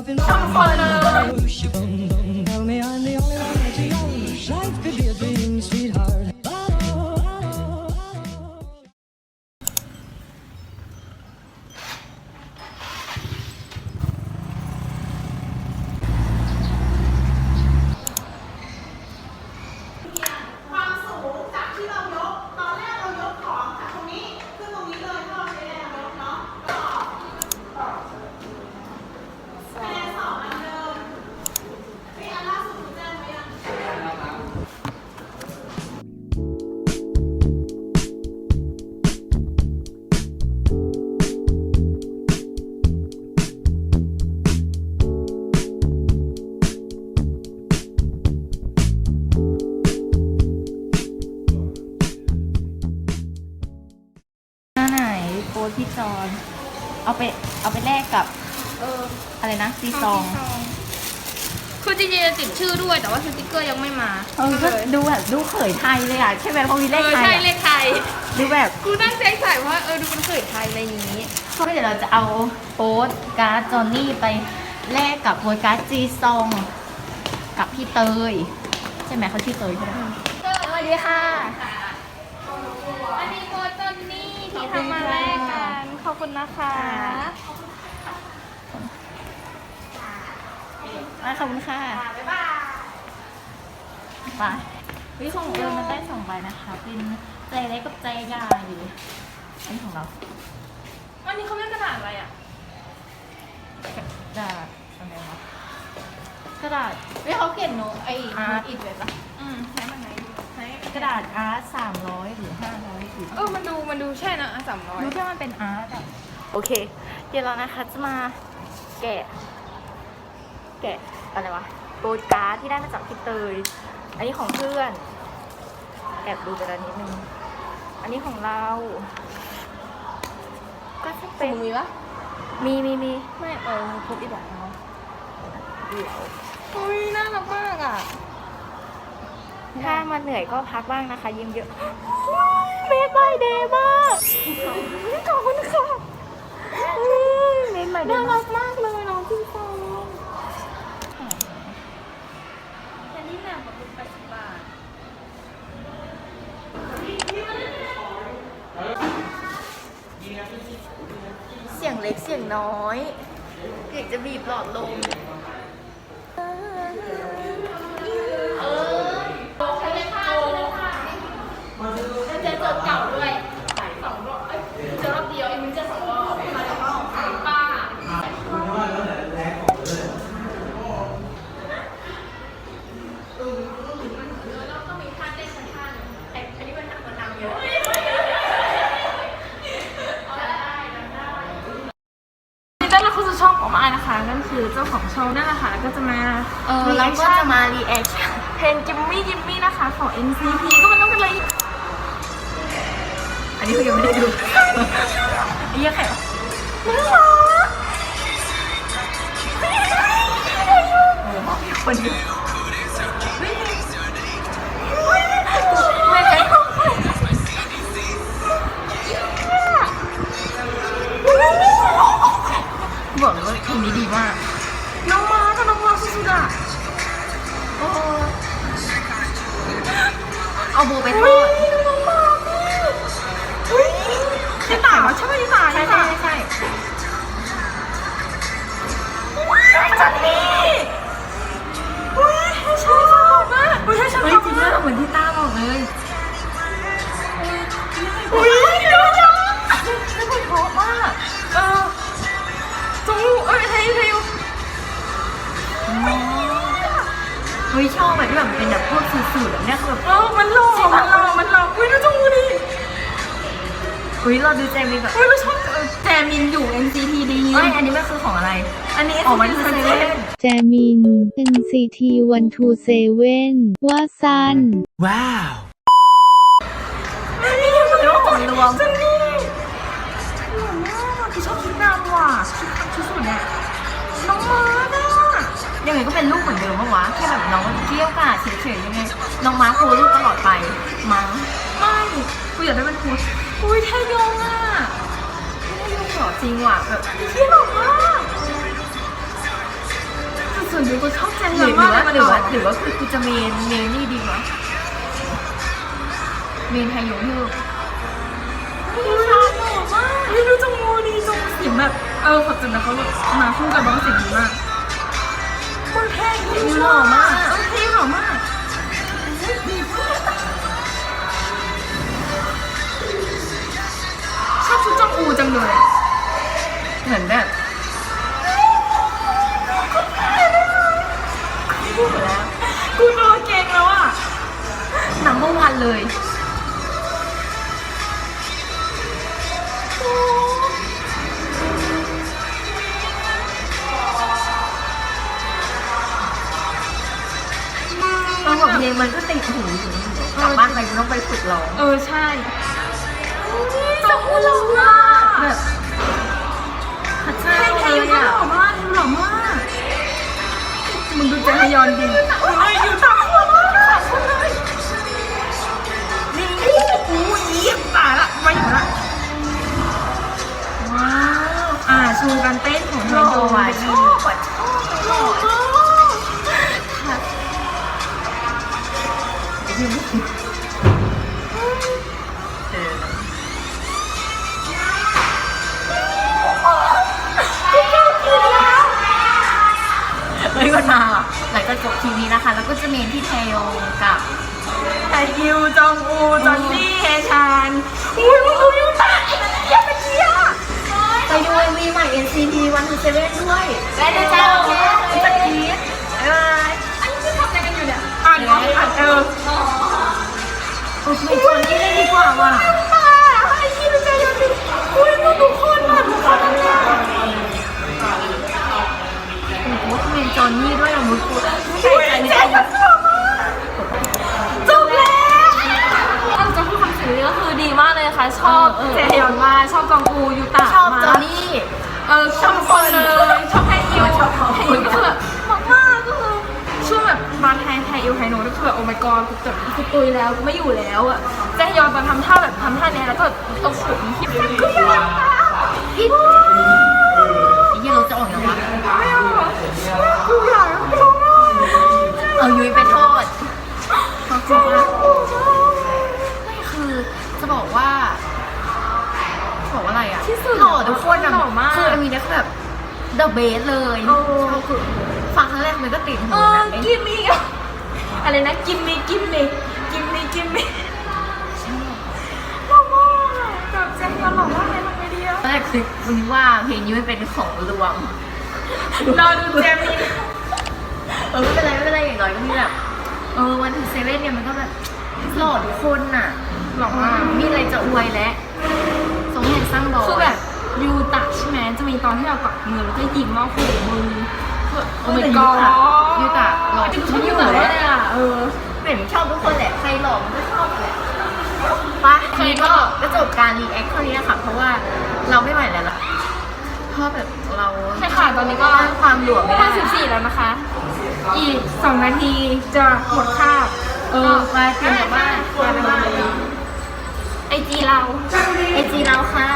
I'm fine. เอาไปเอาไปแลกกับเอออะไรนะซีซองคือจริงๆจะติดชื่อด้วยแต่ว่าสติกเกอร์ยังไม่มาเออก็ดูแบบดูเขยไทยเลยอะใช่ไหมเพราะมีเลเอขอไทใช่ยเลอะขไทยดูแบบกูนั่งใจใส่ว่าเออดูเป็นเขยไทยอะไรอย่างนี้ก็เดี๋ยวเราจะเอาโพสต์การ์ดจอนนี่ไปแลกกับโพสต์การ์ดจีซองกับพี่เตย ใช่ไหมเขาชื่อเตยใช่ไหมสวัสดีค่ะอันนี้โคจนนี่ที่ทำมาแลกกันข อบคุณนะคะมาขอบคุณค่ะบ๊ายบายไปวิของเอิญมันได้สองใบนะคะ เป็นใจเล็กกับใจใหญ่อันนี้ของเราอันนี้เขาเล่นกระดาษอะไรอะกระดาษอะไรวะกระดาษเฮ้ยเขาเขียนโน้ตไออาร์ตอีกเลยปะอืม ระดาษอาร์ตสามร้อยหรือห้าร้อยหรือเออมันดูมันดูใช่นะสามร้อยรู้แค่มันเป็นอาร์ตอะโอเค เดี๋ยวเรานะคะจะมาแกะ แกะอะไรวะโปรการ์ดที่ได้มาจากพี่เตย อันนี้ของเพื่อน แอบดูไปแล้วนิดนึง อันนี้ของเรา ก็จะเป็นมีปะมีมีมีไม่เออครบอีกแบบเดี๋ยวอุ้ยน่ารักมากอะ ถ้ามาเหนื่อยก็พักบ้างนะคะ ยิ้มเยอะเมดบายเดย์มากขอบคุณค่ะเมดบายเดน่าย์รัมากกมากเลยน้องพี่ฟองแค่นี้แหละขอบคุณแปดสิบบาทเสียงเล็กเสียงน้อยเด็กจะบีบหลอดลมเออใช้เลยค่ะใช้เลยค่ะเจ อจดเก่าด้วยสองรอบเอ้ยเจอรอบเดียวเอ็มเจอสองรอบมาแล้วป้านี่ต้อนรับเข้าสู่ช่องของมายนะคะนั่นคือเจ้าของช่องนั่นแหละค่ะแล้วก็จะมาเออเราก็จะมารีแอคชั่นเพลงจิมมี่จิมมี่นะคะของ NCT ก็มันต้องเป็นอะไรอั นนี้เขายังไม่ได้ดูไอ้เหี้ยแขกน่ารักคนเดียวไม่ใช่บอกเลยว่าเพลงนี้ดีมาก น้องมากับน้องมาสุดๆอะโอ้เอาโบไปทอด เฮ้ยเราดูเจมี่แบบเฮ้ยเราชอบเออแจมินอยู่ NCT ดีเฮ้ยอันนี้มันคือของอะไร อันนี้อ๋อมันคือเซเว่นแจมิน NCT 127ว่าซันหรือว่าของรวมจันนี่หล่อมากคือชอบชุดดำว่ะชุดชุดสุดเนี่ยน้องมาร์ดอะยังไงก็เป็นลูกเหมือนเดิมปะวะแค่แบบน้องเกี้ยวกาดเฉยๆยังไงน้องม้าโคลูกตลอดไปมั้งไม่กูอยากได้เป็นพุช อุ้ยเทยงอะไม่รู้หรอจริงว่ะแบบเที่ยหล่อมากวนตัวกูชอบแจงหรืเงิอมากว่าเลยหรือว่าหรือว่าคือกูจะเมนเมนนี่ดีวะเมนไทยยงฮือชอบหล่อมากเฮ้ยดูจมูดีจมูกเสียงแบบเออขอบคุณนะเขาแบบมาคู่กับบ้องเสียงดีมากคนแพงจริงหล่อมากเออเท่หล่อมาก อบชุดจองอูจังเลยเหมือนแบบกูโดนเกงแล้วอะหนังเมื่อวันเลยตอนแบบเพลงมันก็ติดหูอยู่กลับบ้านไปกูต้องไปฝึกร้อง เออใช่ จองอูหล่อมากแบบขัดใจใช่ใครเลยก็อะหล่อมากหล่อมากมึงดูเจฮยอนดิเฮ้ยอยู่ตามหัวมากค่ะเลยนี่อู้ยตายละไม่อยู่ละว้าวอ่าชูการเต้นของเธหล่ออโดว่ะนชอบอะชอบหล่อมากเอ เฮ้ยมันมาอะหลังจากจบทีวีนะคะ แล้วก็จะเมนที่เทโยกับไทยิวจองอูจอนนี่เฮชานอุ้ยมึงดูยูตาไอ้นั่นเยี่ยมเป็นเยี่ยมไปดู MV ใหม่ NCT 1 2 7ด้วยได้เลยจ้าจะกรี๊ดบ๊ายบายอันนี้คือทำอะไรกันอยู่เนี่ยอ่านอ่านเออโอ้ยชวนนี่เลยดีกว่าว่ะ คือแบบโอ้ my god กูแบบกูตุยแล้วกูไม่อยู่แล้วอะเจฮยอนตอนทำท่าแบบทำท่าเนี้ยแล้วก็แบบเอาขนที่มันก็ยากมากอีเหี้ยรถจะออกยังวะไม่เอาหรอกูอยากร้องไห้เอายุ้ยไปทอดขอบคุณมากไม่คือจะบอกว่าจะบอกว่าอะไรอะที่สุดหล่อทุกคนอะหล่อมากคือมีเนี่ยคือแบบ the best เลยโอ้ชอบคือฟังครั้งแรกมันก็ติดหูเออนะกิมมี่ อะไรนะกิมมี่กิมมี่กิมมี่กิมมี่หล่อมากแบบเจฮยอนหล่อมากเลยทำไงดีอะตอนแรกคือมึงว่าเพลงนี้มันเป็นของรวมรอดูเจมินเออไม่เป็นไรไม่เป็นไรอย่างน้อยก็มีแบบเออวันถึงเซเว่นเนี่ยมันก็แบบหล่อทุกคนน่ะหล่อมากมีอะไรจะอวยแล้วสงเหตุสร้างรอยคือแบบยูตะใช่ไหมจะมีตอนที่เรากอดมือแล้วก็ยิงว่าโอ้โหมือ โอ้แต่ my ยู god ตะยูตะหล่อจริทุงกๆชอบคยูนตะเลเลยยอะเออเหมือนชอบทุกคนแหละใครหล่อมันก็ชอบแหละไปทีนี้ก็ก็จบการรีแอคเท่านี้นะคะเพราะว่าเราไม่ไหวแล้วล่ะเพราะแบบเราใช่ค่ะตอนนี้ก็ต้านความหลวมไม่ห้าได้สิบสี่แล้วนะคะ อีกสองนาทีจะหมดคาบเออไปเตรียมกลับบ้านไปไปบ้านไอจีเราไอจีเราค่ะ